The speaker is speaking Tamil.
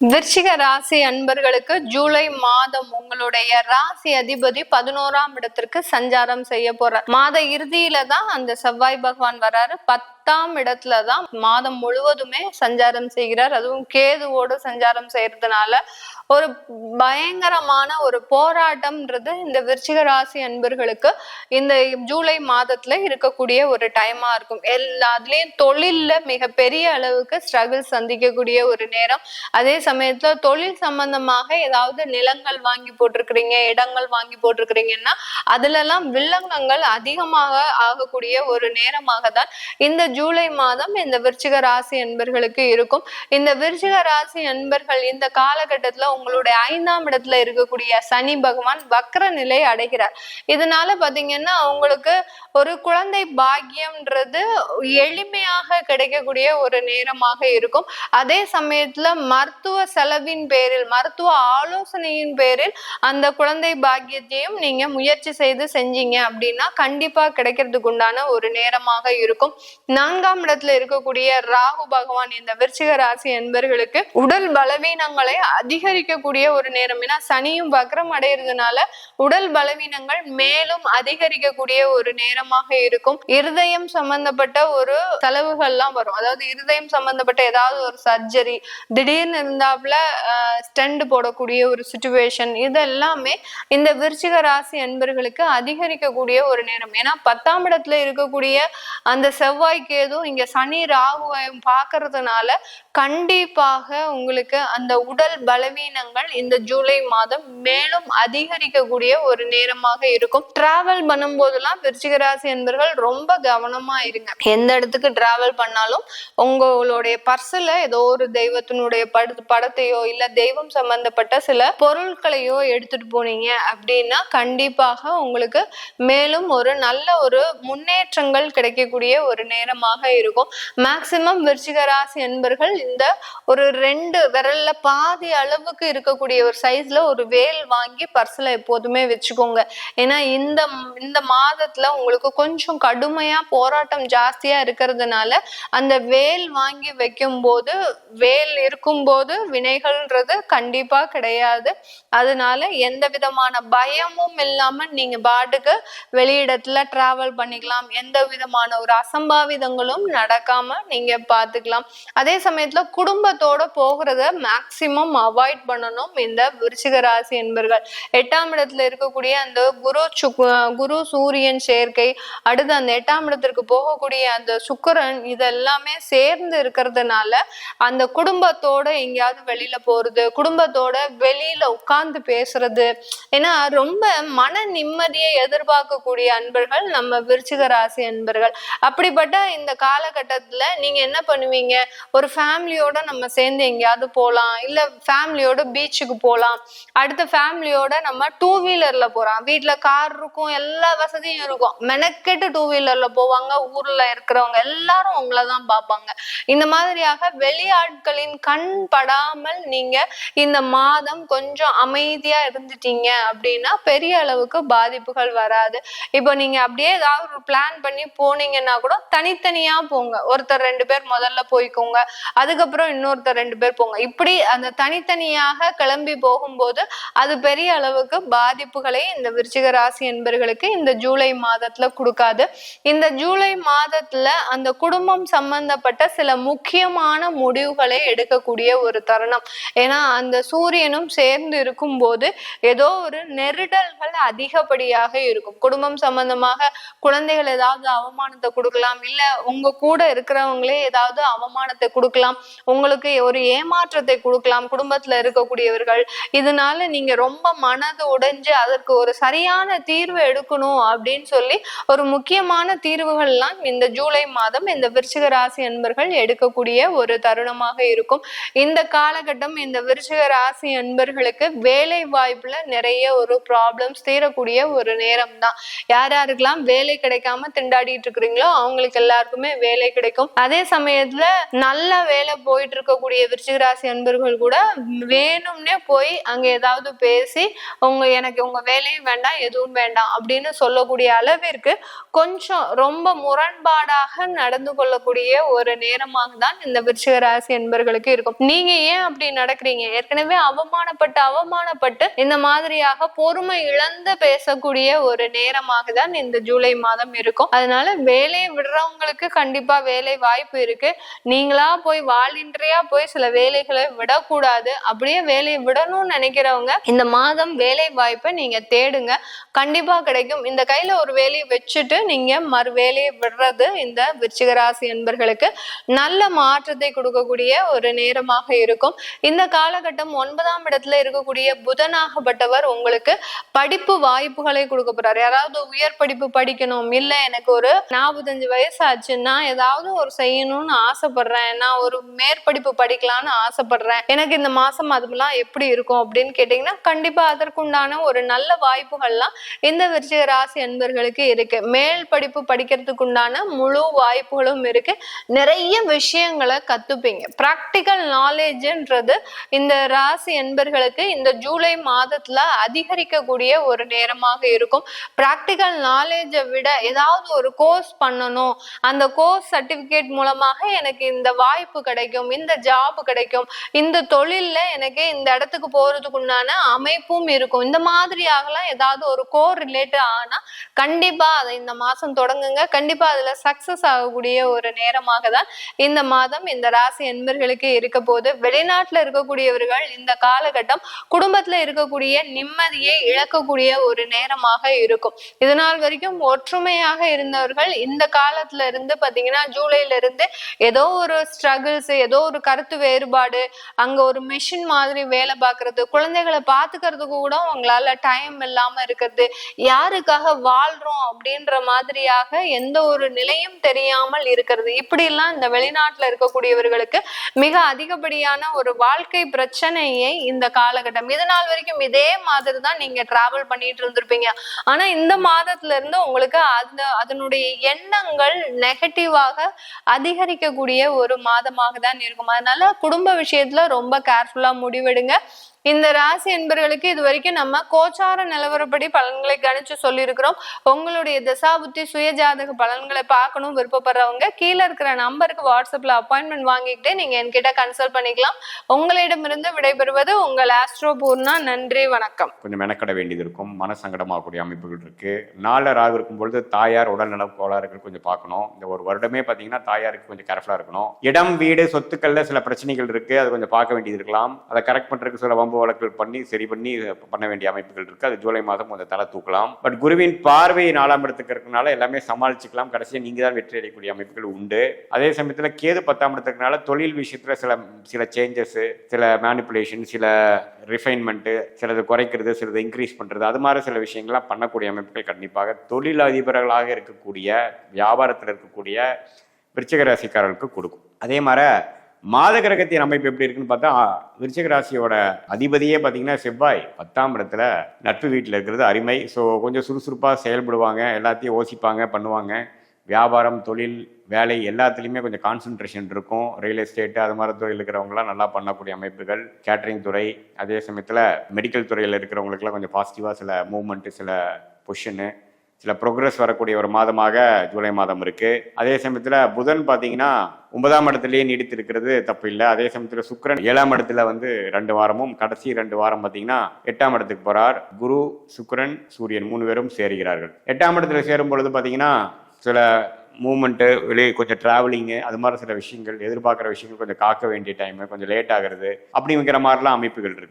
விருச்சிக ராசி அன்பர்களுக்கு ஜூலை மாதம் உங்களுடைய ராசி அதிபதி பதினோராம் இடத்திற்கு சஞ்சாரம் செய்ய போறார். மாத இறுதியில தான் அந்த செவ்வாய் பகவான் வராரு. பத்தாம் இடத்துல தான் மாதம் முழுவதுமே சஞ்சாரம் செய்கிறார். அதுவும் கேதுவோடு சஞ்சாரம் செய்யறதுனால ஒரு பயங்கரமான ஒரு போராட்டம்ன்றது இந்த விருச்சிக ராசி அன்பர்களுக்கு இந்த ஜூலை மாதத்துல இருக்கக்கூடிய ஒரு டைமா இருக்கும். எல்லாத்துலயும் தொழில்ல மிகப்பெரிய அளவுக்கு ஸ்ட்ரகிள் சந்திக்கக்கூடிய ஒரு நேரம். அதே சமயத்துல தொழில் சம்பந்தமாக ஏதாவது நிலங்கள் வாங்கி போட்டிருக்கிறீங்க இடங்கள் வாங்கி போட்டிருக்கிறீங்கன்னா அதுல எல்லாம் வில்லங்கங்கள் அதிகமாக ஆகக்கூடிய ஒரு நேரமாக தான் இந்த ஜூலை மாதம் இந்த விருச்சிக ராசி அன்பர்களுக்கு இருக்கும். இந்த விருச்சிக ராசி அன்பர்கள் இந்த காலகட்டத்துல உங்களுடைய ஐந்தாம் இடத்துல இருக்கக்கூடிய சனி பகவான் வக்ர நிலை அடைகிறார். இதனால பாத்தீங்கன்னா உங்களுக்கு ஒரு குழந்தை பாக்கியம்ன்றது எளிமையாக கிடைக்கக்கூடிய ஒரு நேரமாக இருக்கும். அதே சமயத்துல மருத்துவ செலவின் பேரில் மருத்துவ ஆலோசனையின் பேரில் அந்த குழந்தை பாக்கியத்தையும் நீங்க முயற்சி செய்து செஞ்சீங்க அப்படின்னா கண்டிப்பா கிடைக்கிறதுக்கு உண்டான ஒரு நேரமாக இருக்கும். நான் நான்காம் இடத்துல இருக்கக்கூடிய ராகு பகவான் இந்த விருச்சிக ராசி என்பர்களுக்கு உடல் பலவீனங்களை அதிகரிக்கக்கூடிய ஒரு நேரம். ஏன்னா சனியும் வக்ரம் அடையிறதுனால உடல் பலவீனங்கள் மேலும் அதிகரிக்கக்கூடிய ஒரு நேரமாக இருக்கும். இருதயம் சம்பந்தப்பட்ட ஒரு செலவுகள்லாம் வரும். அதாவது இருதயம் சம்பந்தப்பட்ட ஏதாவது ஒரு சர்ஜரி திடீர்னு இருந்தாப்புல ஸ்டண்ட் போடக்கூடிய ஒரு சுச்சுவேஷன் இது எல்லாமே இந்த விருச்சிக ராசி என்பர்களுக்கு அதிகரிக்கக்கூடிய ஒரு நேரம். ஏன்னா பத்தாம் இடத்துல இருக்கக்கூடிய அந்த செவ்வாய்க்கு கேது இங்க சனி ராகுவையும் பார்க்கறதுனால கண்டிப்பாக உங்களுக்கு அந்த உடல் பலவீனங்கள் இந்த ஜூலை மாதம் மேலும் அதிகரிக்கக்கூடிய ஒரு நேரமாக இருக்கும். டிராவல் பண்ணும்போதெல்லாம் போதெல்லாம் விருச்சிகராசி என்பர்கள் ரொம்ப கவனமா இருங்க. எந்த இடத்துக்கு டிராவல் பண்ணாலும் உங்களுடைய பர்ஸ்ல ஏதோ ஒரு தெய்வத்தினுடைய படு படத்தையோ இல்ல தெய்வம் சம்பந்தப்பட்ட சில பொருட்களையோ எடுத்துட்டு போனீங்க அப்படின்னா கண்டிப்பாக உங்களுக்கு மேலும் ஒரு நல்ல ஒரு முன்னேற்றங்கள் கிடைக்கக்கூடிய ஒரு நேரம் நேரமாக இருக்கும். மேக்சிமம் விருச்சிக ராசி என்பர்கள் இந்த ஒரு ரெண்டு விரல்ல பாதி அளவுக்கு இருக்கக்கூடிய ஒரு சைஸ்ல ஒரு வேல் வாங்கி பர்ஸ்ல எப்போதுமே வச்சுக்கோங்க. ஏன்னா இந்த இந்த மாதத்துல உங்களுக்கு கொஞ்சம் கடுமையா போராட்டம் ஜாஸ்தியா இருக்கிறதுனால அந்த வேல் வாங்கி வைக்கும் போது வேல் இருக்கும்போது வினைகள்ன்றது கண்டிப்பா கிடையாது. அதனால எந்த விதமான பயமும் இல்லாம நீங்க பாட்டுக்கு வெளியிடத்துல டிராவல் பண்ணிக்கலாம். எந்த விதமான ஒரு அசம்பாவிதங்களும் நடக்காம நீங்க பாத்துக்கலாம். அதே சமயத்துல குடும்பத்தோட போகிறத மேக்சிமம் அவாய்ட் பண்ணணும் இந்த விருச்சிக ராசி என்பர்கள். எட்டாம் இடத்துல இருக்கக்கூடிய அந்த குரு சுக் குரு சூரியன் சேர்க்கை அடுத்து அந்த எட்டாம் இடத்திற்கு போகக்கூடிய அந்த சுக்கிரன் இதெல்லாமே சேர்ந்து இருக்கிறதுனால அந்த குடும்பத்தோட எங்கேயாவது வெளியில போறது குடும்பத்தோட வெளியில உட்கார்ந்து பேசுறது ஏன்னா ரொம்ப மன நிம்மதியை எதிர்பார்க்கக்கூடிய அன்பர்கள் நம்ம விருச்சிக ராசி அன்பர்கள் அப்படிப்பட்ட இந்த காலகட்டத்துல நீங்க என்ன பண்ணுவீங்க? ஒரு ஃபேமிலியோட நம்ம சேர்ந்து எங்கேயாவது போகலாம் இல்ல ஃபேமிலியோட பீச்சுக்கு போகலாம் அடுத்த ஃபேமிலியோட நம்ம டூ வீலர்ல போறோம். வீட்டுல கார் இருக்கும் எல்லா வசதியும் இருக்கும். மெனக்கெட்டு டூ வீலர்ல போவாங்க. ஊர்ல இருக்கிறவங்க எல்லாரும் உங்களை தான் பார்ப்பாங்க. இந்த மாதிரியாக வெளியாட்களின் கண் படாமல் நீங்க இந்த மாதம் கொஞ்சம் அமைதியா இருந்துட்டீங்க அப்படின்னா பெரிய அளவுக்கு பாதிப்புகள் வராது. இப்போ நீங்க அப்படியே ஏதாவது ஒரு பிளான் பண்ணி போனீங்கன்னா கூட தனித்தனியா போங்க. ஒருத்தர் ரெண்டு பேர் முதல்ல போய்க்கோங்க. அதுக்கப்புறம் இன்னொருத்தர் ரெண்டு பேர் போங்க. இப்படி அந்த தனித்தனியாக கிளம்பி போகும்போது அது பெரிய அளவுக்கு பாதிப்புகளை இந்த விருச்சிக ராசி என்பர்களுக்கு இந்த ஜூலை மாதத்துல கொடுக்காது. இந்த ஜூலை மாதத்துல அந்த குடும்பம் சம்பந்தப்பட்ட சில முக்கியமான முடிவுகளை எடுக்கக்கூடிய ஒரு தருணம். ஏன்னா அந்த சூரியனும் சேர்ந்து இருக்கும் போது ஏதோ ஒரு நெருடல்கள் அதிகப்படியாக இருக்கும். குடும்பம் சம்பந்தமாக குழந்தைகள் ஏதாவது அவமானத்தை கொடுக்கலாம் இல்ல உங்க கூட இருக்கிறவங்களே ஏதாவது அவமானத்தை கொடுக்கலாம். உங்களுக்கு ஒரு ஏமாற்றத்தை கொடுக்கலாம். குடும்பத்துல இருக்கக்கூடியவர்கள். இதனால நீங்க ரொம்ப மனது உடைஞ்சு அதற்கு ஒரு சரியான தீர்வு எடுக்கணும் அப்படின்னு சொல்லி ஒரு முக்கியமான தீர்வுகள்லாம் இந்த ஜூலை மாதம் இந்த விருச்சிக ராசி அன்பர்கள் எடுக்கக்கூடிய ஒரு தருணமாக இருக்கும். இந்த காலகட்டம் இந்த விருச்சிக ராசி அன்பர்களுக்கு வேலை வாய்ப்புல நிறைய ஒரு ப்ராப்ளம்ஸ் தீரக்கூடிய ஒரு நேரம் தான் யார் யாருக்கெல்லாம் வேலை கிடைக்காம திண்டாடிட்டு இருக்கிறீங்களோ அவங்களுக்கு எல்லாருக்கும் எல்லாருக்குமே வேலை கிடைக்கும். அதே சமயத்துல நல்ல வேலை போயிட்டு இருக்கக்கூடிய விருச்சிக ராசி அன்பர்கள் கூட வேணும்னே போய் அங்க ஏதாவது பேசி உங்க எனக்கு உங்க வேலையும் வேண்டாம் எதுவும் வேண்டாம் அப்படின்னு சொல்லக்கூடிய அளவிற்கு கொஞ்சம் ரொம்ப முரண்பாடாக நடந்து கொள்ளக்கூடிய ஒரு நேரமாக தான் இந்த விருச்சிக ராசி என்பர்களுக்கு இருக்கும். நீங்க ஏன் அப்படி நடக்கிறீங்க? ஏற்கனவே அவமானப்பட்டு அவமானப்பட்டு இந்த மாதிரியாக பொறுமை இழந்து பேசக்கூடிய ஒரு நேரமாக தான் இந்த ஜூலை மாதம் இருக்கும். அதனால வேலையை விடுறவங்களுக்கு கண்டிப்பா வேலை வாய்ப்பு இருக்கு. நீங்களா போய் வாலின்றியா போய் சில வேலைகளை விடக்கூடாது. அப்படியே வேலையை விடணும்னு நினைக்கிறவங்க இந்த மாதம் வேலை வாய்ப்பை நீங்க தேடுங்க. கண்டிப்பா கிடைக்கும். இந்த கையில ஒரு வேலையை வச்சுட்டு நீங்க மறு வேலையை விடுறது இந்த விருச்சிகராசி என்பர்களுக்கு நல்ல மாற்றத்தை கொடுக்கக்கூடிய ஒரு நேரமாக இருக்கும். இந்த காலகட்டம் ஒன்பதாம் இடத்துல இருக்கக்கூடிய புதனாகப்பட்டவர் உங்களுக்கு படிப்பு வாய்ப்புகளை கொடுக்க போறாரு. யாராவது உயர் படிப்பு படிக்கணும். இல்ல எனக்கு ஒரு நாற்பத்தஞ்சு வயசு ஆச்சு. நான் ஏதாவது ஒரு செய்யணும்னு ஆசைப்படுறேன். நான் ஒரு மேற்படிப்பு படிக்கலாம்னு ஆசைப்படுறேன். எனக்கு இந்த மாசம் அதுலாம் எப்படி இருக்கும் அப்படின்னு கேட்டீங்கன்னா கண்டிப்பா அதற்குண்டான ஒரு நல்ல வாய்ப்புகள்லாம் இந்த விருச்சிக ராசி அன்பர்களுக்கு இருக்கு. மேல் படிப்பு படிக்கிறதுக்கு உண்டான முழு வாய்ப்புகளும் இருக்கு. நிறைய விஷயங்களை கத்துப்பீங்க. ப்ராக்டிக்கல் நாலேஜ்ன்றது இந்த ராசி அன்பர்களுக்கு இந்த ஜூலை மாதத்துல அதிகரிக்கக்கூடிய ஒரு நேரமாக இருக்கும். ப்ராக்டிக்கல் நாலேஜை விட ஏதாவது ஒரு கோர்ஸ் பண்ணணும். அந்த கோர்ஸ் சர்டிபிகேட் மூலமாக எனக்கு இந்த வாய்ப்பு கிடைக்கும் இந்த ஜாப் கிடைக்கும் இந்த தொழில்ல எனக்கு இந்த இடத்துக்கு போறதுக்குண்டான அமைப்பும் இருக்கும். இந்த மாதிரியாகலாம் ஏதாவது ஒரு கோர் ரிலேட்டட் ஆனா கண்டிப்பா அதை இந்த மாசம் தொடங்குங்க. கண்டிப்பா அதுல சக்சஸ் ஆகக்கூடிய ஒரு நேரமாக தான் இந்த மாதம் இந்த ராசி என்பர்களுக்கு இருக்க போது வெளிநாட்டுல இருக்கக்கூடியவர்கள் இந்த காலகட்டம் குடும்பத்துல இருக்கக்கூடிய நிம்மதியை இழக்கக்கூடிய ஒரு நேரமாக இருக்கும். இதனால் வரைக்கும் ஒற்றுமையாக இருந்தவர்கள் இந்த காலத்துல இருந்து பாத்தீங்கன்னா ஜூலைல இருந்து ஏதோ ஒரு ஸ்ட்ரகிள்ஸ் ஏதோ ஒரு கருத்து வேறுபாடு அங்க ஒரு மிஷின் மாதிரி வேலை பார்க்கறது குழந்தைகளை பாத்துக்கிறதுக்கு கூட உங்களால டைம் இல்லாம இருக்கிறது யாருக்காக வாழ்றோம் அப்படின்ற மாதிரியாக எந்த ஒரு நிலையும் தெரியாமல் இருக்கிறது. இப்படி எல்லாம் இந்த வெளிநாட்டுல இருக்கக்கூடியவர்களுக்கு மிக அதிகப்படியான ஒரு வாழ்க்கை பிரச்சனையை இந்த காலகட்டம். இது நாள் வரைக்கும் இதே மாதிரி தான் நீங்க டிராவல் பண்ணிட்டு இருந்திருப்பீங்க. ஆனா இந்த மாதத்துல இருந்து உங்களுக்கு அந்த அதனுடைய எண்ணங்கள் நெகட்டிவாக அதிகரிக்கக்கூடிய ஒரு மாதமாக தான் இருக்கும். அதனால குடும்ப விஷயத்துல ரொம்ப கேர்ஃபுல்லா முடிவெடுங்க. இந்த ராசி என்பர்களுக்கு இது வரைக்கும் நம்ம கோச்சார நிலவரப்படி பலன்களை கணிச்சு சொல்லியிருக்கிறோம். உங்களுடைய தசாபுத்தி சுயஜாதக பலன்களை பார்க்கணும் விருப்பப்படுறவங்க கீழே இருக்கிற நம்பருக்கு வாட்ஸ்அப்ல அப்பாயின்மெண்ட் வாங்கிக்கிட்டு நீங்க என்கிட்ட கன்சல்ட் பண்ணிக்கலாம். உங்களிடமிருந்து விடைபெறுவது உங்கள் ஆஸ்ட்ரோ பூர்ணா. நன்றி வணக்கம். கொஞ்சம் மெனக்கட வேண்டியது இருக்கும். மன சங்கடமாகக்கூடிய அமைப்புகள் இருக்கு. நாலு ராகு இருக்கும் பொழுது தாயார் உடல்நல கோளாறுகள் கொஞ்சம் பார்க்கணும். இந்த ஒரு வருடமே பார்த்தீங்கன்னா தாயாருக்கு கொஞ்சம் கேர்ஃபுல்லாக இருக்கணும். இடம் வீடு சொத்துக்கள்ல சில பிரச்சனைகள் இருக்கு. அது கொஞ்சம் பார்க்க வேண்டியது இருக்கலாம். அதை கரெக்ட் பண்றதுக்கு சில வம்பு வழக்குகள் பண்ணி சரி பண்ணி பண்ண வேண்டிய அமைப்புகள் இருக்குது அது ஜூலை மாதம் கொஞ்சம் தலை தூக்கலாம். பட் குருவின் பார்வை நாலாம் இடத்துக்கு இருக்கனால எல்லாமே சமாளிச்சுக்கலாம். கடைசியாக நீங்கள் தான் வெற்றி அடையக்கூடிய அமைப்புகள் உண்டு. அதே சமயத்தில் கேது பத்தாம் இடத்துக்குனால தொழில் விஷயத்தில் சில சில சேஞ்சஸ்ஸு சில மேனிப்புலேஷன் சில ரிஃபைன்மெண்ட்டு சிலது குறைக்கிறது சிலது இன்க்ரீஸ் பண்ணுறது அது மாதிரி சில விஷயங்கள்லாம் பண்ணக்கூடிய அமைப்புகள் கண்டிப்பாக தொழில் அதிபர்களாக இருக்கக்கூடிய வியாபாரத்தில் இருக்கக்கூடிய விருச்சிக ராசிக்காரர்களுக்கு கொடுக்கும். அதே மாதிரி மாத கிரகத்தின் அமைப்பு எப்படி இருக்குன்னு பார்த்தா விருச்சிக ராசியோட அதிபதியே பார்த்தீங்கன்னா செவ்வாய் பத்தாம் இடத்துல நட்பு வீட்டில் இருக்கிறது அருமை. ஸோ கொஞ்சம் சுறுசுறுப்பாக செயல்படுவாங்க எல்லாத்தையும் யோசிப்பாங்க பண்ணுவாங்க. வியாபாரம் தொழில் வேலை எல்லாத்துலேயுமே கொஞ்சம் கான்சன்ட்ரேஷன் இருக்கும். ரியல் எஸ்டேட்டு அது மாதிரி துறையில் இருக்கிறவங்களாம் நல்லா பண்ணக்கூடிய அமைப்புகள். கேட்ரிங் துறை அதே சமயத்தில் மெடிக்கல் துறையில் இருக்கிறவங்களுக்குலாம் கொஞ்சம் பாசிட்டிவாக சில மூமெண்ட்டு சில பொஷனு சில ப்ரோக்ரஸ் வரக்கூடிய ஒரு மாதமாக ஜூலை மாதம் இருக்குது அதே சமயத்தில் புதன் பார்த்தீங்கன்னா ஒன்பதாம் இடத்துலேயே நீடித்திருக்கிறது தப்பு இல்லை அதே சமயத்தில் சுக்கரன் ஏழாம் இடத்துல வந்து ரெண்டு வாரமும் கடைசி ரெண்டு வாரம் பார்த்தீங்கன்னா எட்டாம் இடத்துக்கு போகிறார் குரு சுக்கரன் சூரியன் மூணு பேரும் சேருகிறார்கள். எட்டாம் இடத்துல சேரும் பொழுது பார்த்தீங்கன்னா சில மூமெண்ட்டு வெளியே கொஞ்சம் ட்ராவலிங்கு அது மாதிரி சில விஷயங்கள் எதிர்பார்க்குற விஷயங்கள் கொஞ்சம் காக்க வேண்டிய டைமு கொஞ்சம் லேட் ஆகிறது அப்படிங்கிற மாதிரிலாம் அமைப்புகள் இருக்கு.